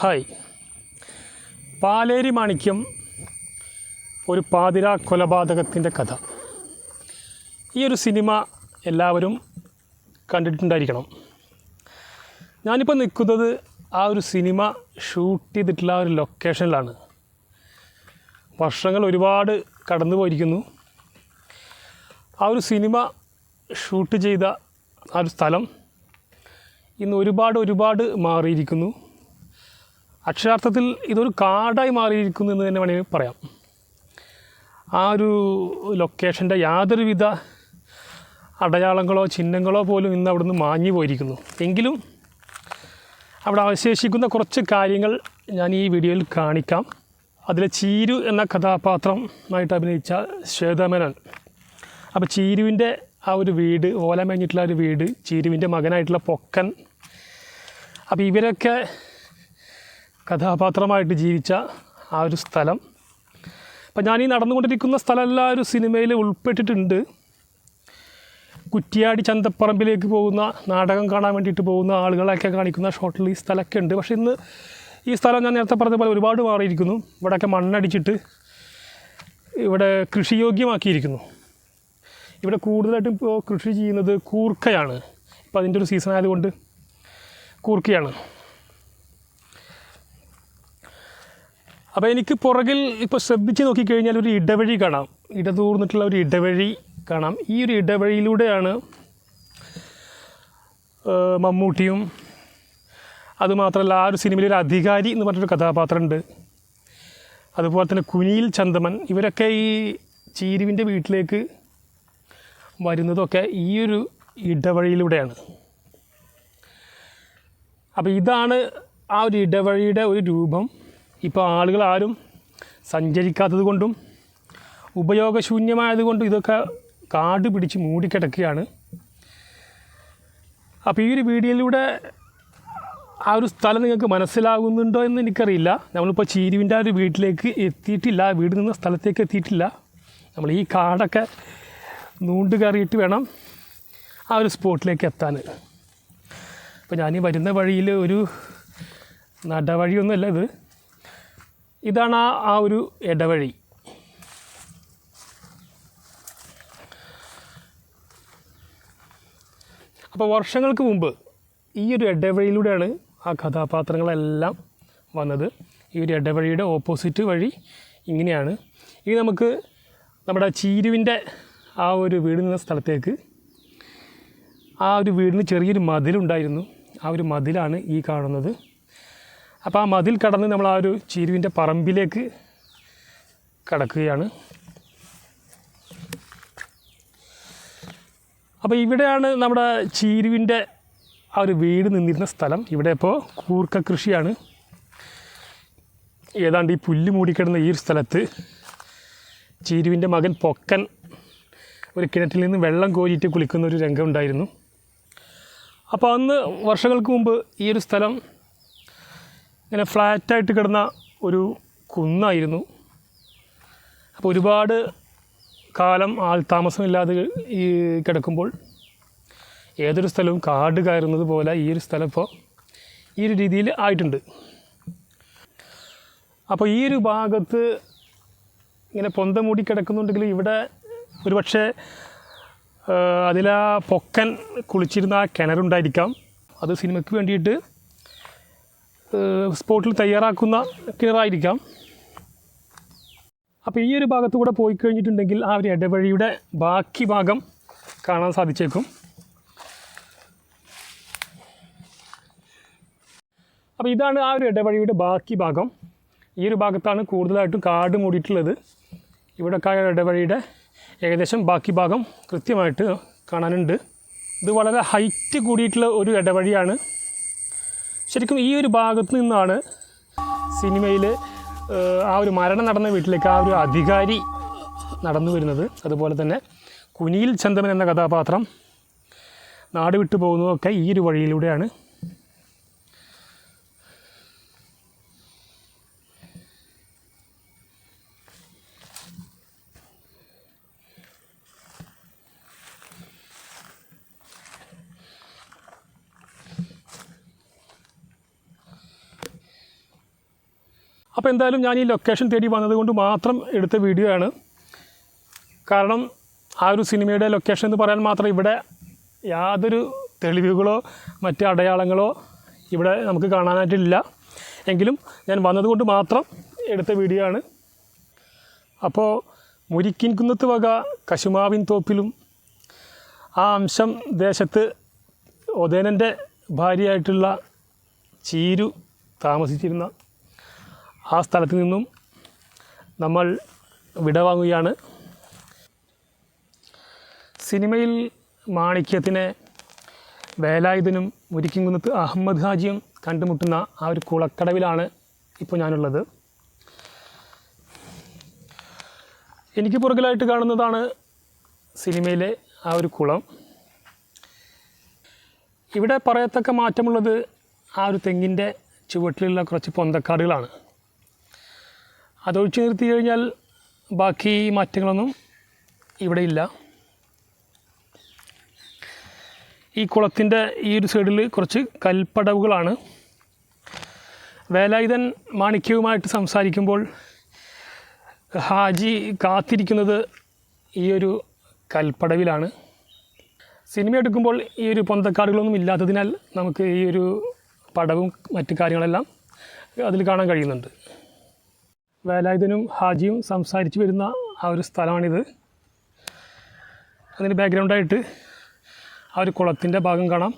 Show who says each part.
Speaker 1: Hi. Paleri മാണിക്യം ഒരു പാതിര കൊലപാതകത്തിന്റെ കഥ. ഈ ഒരു സിനിമ എല്ലാവരും കണ്ടിട്ടുണ്ടായിരിക്കണം. ഞാനിപ്പോൾ നിൽക്കുന്നത് ആ ഒരു സിനിമ ഷൂട്ട് ചെയ്തിട്ടുള്ള ഒരു ലൊക്കേഷനിലാണ്. വർഷങ്ങൾ ഒരുപാട് കടന്നു പോയിരിക്കുന്നു. ആ ഒരു സിനിമ ഷൂട്ട് ചെയ്ത ആ ഒരു സ്ഥലം ഇന്ന് ഒരുപാട് ഒരുപാട് മാറിയിരിക്കുന്നു. അക്ഷരാർത്ഥത്തിൽ ഇതൊരു കാടായി മാറിയിരിക്കുന്നു എന്ന് തന്നെ വേണമെങ്കിൽ പറയാം. ആ ഒരു ലൊക്കേഷന്റെ യാതൊരുവിധ അടയാളങ്ങളോ ചിഹ്നങ്ങളോ പോലും ഇന്ന് അവിടുന്ന് മാഞ്ഞു പോയിരിക്കുന്നു. എങ്കിലും അവിടെ അവശേഷിക്കുന്ന കുറച്ച് കാര്യങ്ങൾ ഞാൻ ഈ വീഡിയോയിൽ കാണിക്കാം. അതിലെ ചീരു എന്ന കഥാപാത്രമായിട്ട് അഭിനയിച്ച ശ്വേതമേനൻ. അപ്പോൾ ചീരുവിന്റെ ആ ഒരു വീട് ഓല മേഞ്ഞിട്ടുള്ള ഒരു വീട് ചീരുവിന്റെ മകനായിട്ടുള്ള പൊക്കൻ. അപ്പോൾ ഇവരൊക്കെ കഥാപാത്രമായിട്ട് ജീവിച്ച ആ ഒരു സ്ഥലം. അപ്പം ഞാൻ ഈ നടന്നുകൊണ്ടിരിക്കുന്ന സ്ഥലമല്ല ഒരു സിനിമയിൽ ഉൾപ്പെട്ടിട്ടുണ്ട്. കുറ്റിയാടി ചന്തപ്പറമ്പിലേക്ക് പോകുന്ന നാടകം കാണാൻ വേണ്ടിയിട്ട് പോകുന്ന ആളുകളൊക്കെ കാണിക്കുന്ന ഷോട്ടിൽ ഈ സ്ഥലമൊക്കെ ഉണ്ട്. പക്ഷേ ഇന്ന് ഈ സ്ഥലം ഞാൻ നേരത്തെ പറഞ്ഞ പോലെ ഒരുപാട് മാറിയിരിക്കുന്നു. ഇവിടെയൊക്കെ മണ്ണടിച്ചിട്ട് ഇവിടെ കൃഷിയോഗ്യമാക്കിയിരിക്കുന്നു ഇവിടെ കൂടുതലായിട്ടും ഇപ്പോൾ കൃഷി ചെയ്യുന്നത് കൂർക്കയാണ്. ഇപ്പോൾ അതിന്റെ ഒരു സീസൺ ആയതുകൊണ്ട് കൂർക്കയാണ്. അപ്പോൾ എനിക്ക് പുറകിൽ ഇപ്പോൾ ശ്രദ്ധിച്ച് നോക്കിക്കഴിഞ്ഞാൽ ഒരു ഇടവഴി കാണാം. ഇടതൂർന്നിട്ടുള്ള ഒരു ഇടവഴി കാണാം. ഈ ഒരു ഇടവഴിയിലൂടെയാണ് മമ്മൂട്ടിയും അതുമാത്രമല്ല ആ ഒരു സിനിമയിൽ ഒരു അധികാരി എന്ന് പറഞ്ഞൊരു കഥാപാത്രമുണ്ട്. അതുപോലെ തന്നെ കുനിയിൽ ചന്ദമൻ ഇവരൊക്കെ ഈ ചീരുവിന്റെ വീട്ടിലേക്ക് വരുന്നതൊക്കെ ഈ ഒരു ഇടവഴിയിലൂടെയാണ്. അപ്പോൾ ഇതാണ് ആ ഒരു ഇടവഴിയുടെ ഒരു രൂപം. ഇപ്പോൾ ആളുകൾ ആരും സഞ്ചരിക്കാത്തത് കൊണ്ടും ഉപയോഗശൂന്യമായതുകൊണ്ടും ഇതൊക്കെ കാട് പിടിച്ച് മൂടിക്കിടക്കുകയാണ്. അപ്പോൾ ഈ ഒരു വീഡിയോയിലൂടെ ആ ഒരു സ്ഥലം നിങ്ങൾക്ക് മനസ്സിലാകുന്നുണ്ടോ എന്ന് എനിക്കറിയില്ല. നമ്മളിപ്പോൾ ചീരുവിന്റെ ആ ഒരു വീട്ടിലേക്ക് എത്തിയിട്ടില്ല. വീട് നിന്ന സ്ഥലത്തേക്ക് എത്തിയിട്ടില്ല. നമ്മൾ ഈ കാടൊക്കെ നൂണ്ട് കയറിയിട്ട് വേണം ആ ഒരു സ്പോട്ടിലേക്ക് എത്താൻ. അപ്പോൾ ഞാൻ ഈ വരുന്ന വഴിയിൽ ഒരു നടവഴിയൊന്നുമല്ല ഇത്. ഇതാണ് ആ ഒരു ഇടവഴി. അപ്പോൾ വർഷങ്ങൾക്ക് മുമ്പ് ഈ ഒരു ഇടവഴിയിലൂടെയാണ് ആ കഥാപാത്രങ്ങളെല്ലാം വന്നത്. ഈ ഒരു ഇടവഴിയുടെ ഓപ്പോസിറ്റ് വഴി ഇങ്ങനെയാണ്. ഇനി നമുക്ക് നമ്മുടെ ചീരുവിന്റെ ആ ഒരു വീട് നിന്ന സ്ഥലത്തേക്ക് ആ ഒരു വീടിന് ചെറിയൊരു മതിലുണ്ടായിരുന്നു. ആ ഒരു മതിലാണ് ഈ കാണുന്നത്. അപ്പോൾ ആ മതിൽ കടന്ന് നമ്മൾ ആ ഒരു ചീരുവിന്റെ പറമ്പിലേക്ക് കടക്കുകയാണ്. അപ്പോൾ ഇവിടെയാണ് നമ്മുടെ ചീരുവിന്റെ ആ ഒരു വീട് നിന്നിരുന്ന സ്ഥലം. ഇവിടെ ഇപ്പോൾ കൂർക്ക കൃഷിയാണ്. ഏതാണ്ട് ഈ പുല്ല് മൂടിക്കിടന്ന ഈ ഒരു സ്ഥലത്ത് ചീരുവിന്റെ മകൻ പൊക്കൻ ഒരു കിണറ്റിൽ നിന്ന് വെള്ളം കോരിയിട്ട് കുളിക്കുന്ന ഒരു രംഗം ഉണ്ടായിരുന്നു. അപ്പോൾ അന്ന് വർഷങ്ങൾക്ക് മുമ്പ് ഈ ഒരു സ്ഥലം ഇങ്ങനെ ഫ്ലാറ്റായിട്ട് കിടന്ന ഒരു കുന്നായിരുന്നു. അപ്പോൾ ഒരുപാട് കാലം ആൾ താമസമില്ലാതെ ഈ കിടക്കുമ്പോൾ ഏതൊരു സ്ഥലവും കാട് കയറുന്നത് പോലെ ഈ ഒരു സ്ഥലം ഇപ്പോൾ ഈ ഒരു രീതിയിൽ ആയിട്ടുണ്ട്. അപ്പോൾ ഈ ഒരു ഭാഗത്ത് ഇങ്ങനെ പൊന്ത മൂടി കിടക്കുന്നുണ്ടെങ്കിൽ ഇവിടെ ഒരു പക്ഷേ അതിലാ പൊക്കൻ കുളിച്ചിരുന്ന ആ കിണറുണ്ടായിരിക്കാം. അത് സിനിമയ്ക്ക് വേണ്ടിയിട്ട് സ്പോട്ടിൽ തയ്യാറാക്കുന്ന കിണറായിരിക്കാം. അപ്പോൾ ഈ ഒരു ഭാഗത്ത് കൂടെ പോയി കഴിഞ്ഞിട്ടുണ്ടെങ്കിൽ ആ ഒരു ഇടവഴിയുടെ ബാക്കി ഭാഗം കാണാൻ സാധിച്ചേക്കും. അപ്പോൾ ഇതാണ് ആ ഒരു ഇടവഴിയുടെ ബാക്കി ഭാഗം. ഈ ഒരു ഭാഗത്താണ് കൂടുതലായിട്ടും കാട് മൂടിയിട്ടുള്ളത്. ഇവിടെ ആ ഇടവഴിയുടെ ഏകദേശം ബാക്കി ഭാഗം കൃത്യമായിട്ട് കാണാനുണ്ട്. ഇത് വളരെ ഹൈറ്റ് കൂടിയിട്ടുള്ള ഒരു ഇടവഴിയാണ്. ശരിക്കും ഈ ഒരു ഭാഗത്ത് നിന്നാണ് സിനിമയിൽ ആ ഒരു മരണം നടന്ന വീട്ടിലേക്ക് ആ ഒരു അധികാരി നടന്നു വരുന്നത്. അതുപോലെ തന്നെ കുനിയിൽ ചന്ദമൻ എന്ന കഥാപാത്രം നാട് വിട്ടു പോകുന്നതൊക്കെ ഈ ഒരു വഴിയിലൂടെയാണ് അപ്പോൾ എന്തായാലും ഞാൻ ഈ ലൊക്കേഷൻ തേടി വന്നതുകൊണ്ട് മാത്രം എടുത്ത വീഡിയോ ആണ്. കാരണം ആ ഒരു സിനിമയുടെ ലൊക്കേഷൻ എന്ന് പറയാൻ മാത്രം ഇവിടെ യാതൊരു തെളിവുകളോ മറ്റ് അടയാളങ്ങളോ ഇവിടെ നമുക്ക് കാണാനായിട്ടില്ല. എങ്കിലും ഞാൻ വന്നതുകൊണ്ട് മാത്രം എടുത്ത വീഡിയോ ആണ്. അപ്പോൾ മുരിക്കിൻ കുന്നത്ത് വക കശുമാവിൻ തോപ്പിലും ആ അംശം ദേശത്ത് ഒതേനന്റെ ഭാര്യയായിട്ടുള്ള ചീരു താമസിച്ചിരുന്ന ആ സ്ഥലത്ത് നിന്നും നമ്മൾ വിടവാങ്ങുകയാണ്. സിനിമയിൽ മാണിക്യത്തിനെ വേലായുധനും മുരിക്കിൻകുന്നത്ത് അഹമ്മദ് ഹാജിയും കണ്ടുമുട്ടുന്ന ആ ഒരു കുളക്കടവിലാണ് ഇപ്പോൾ ഞാനുള്ളത്. എനിക്ക് പുറകിലായിട്ട് കാണുന്നതാണ് സിനിമയിലെ ആ ഒരു കുളം. ഇവിടെ പറയത്തക്ക മാറ്റമുള്ളത് ആ ഒരു തെങ്ങിന്റെ ചുവട്ടിലുള്ള കുറച്ച് പൊന്തക്കാടുകളാണ്. അതൊഴിച്ചു നിർത്തി കഴിഞ്ഞാൽ ബാക്കി മാറ്റങ്ങളൊന്നും ഇവിടെ ഇല്ല. ഈ കുളത്തിന്റെ ഈ ഒരു സൈഡിൽ കുറച്ച് കൽപ്പടവുകളാണ്. വേലായുധൻ മാണിക്യവുമായിട്ട് സംസാരിക്കുമ്പോൾ ഹാജി കാത്തിരിക്കുന്നത് ഈ ഒരു കൽപ്പടവിലാണ്. സിനിമ എടുക്കുമ്പോൾ ഈ ഒരു പൊന്തക്കാടുകളൊന്നും ഇല്ലാത്തതിനാൽ നമുക്ക് ഈ ഒരു പടവും മറ്റു കാര്യങ്ങളെല്ലാം അതിൽ കാണാൻ കഴിയുന്നുണ്ട്. വേലായുധനും ഹാജിയും സംസാരിച്ച് വരുന്ന ആ ഒരു സ്ഥലമാണിത്. അതിന് ബാക്ക്ഗ്രൗണ്ടായിട്ട് ആ ഒരു കുളത്തിന്റെ ഭാഗം കാണാം.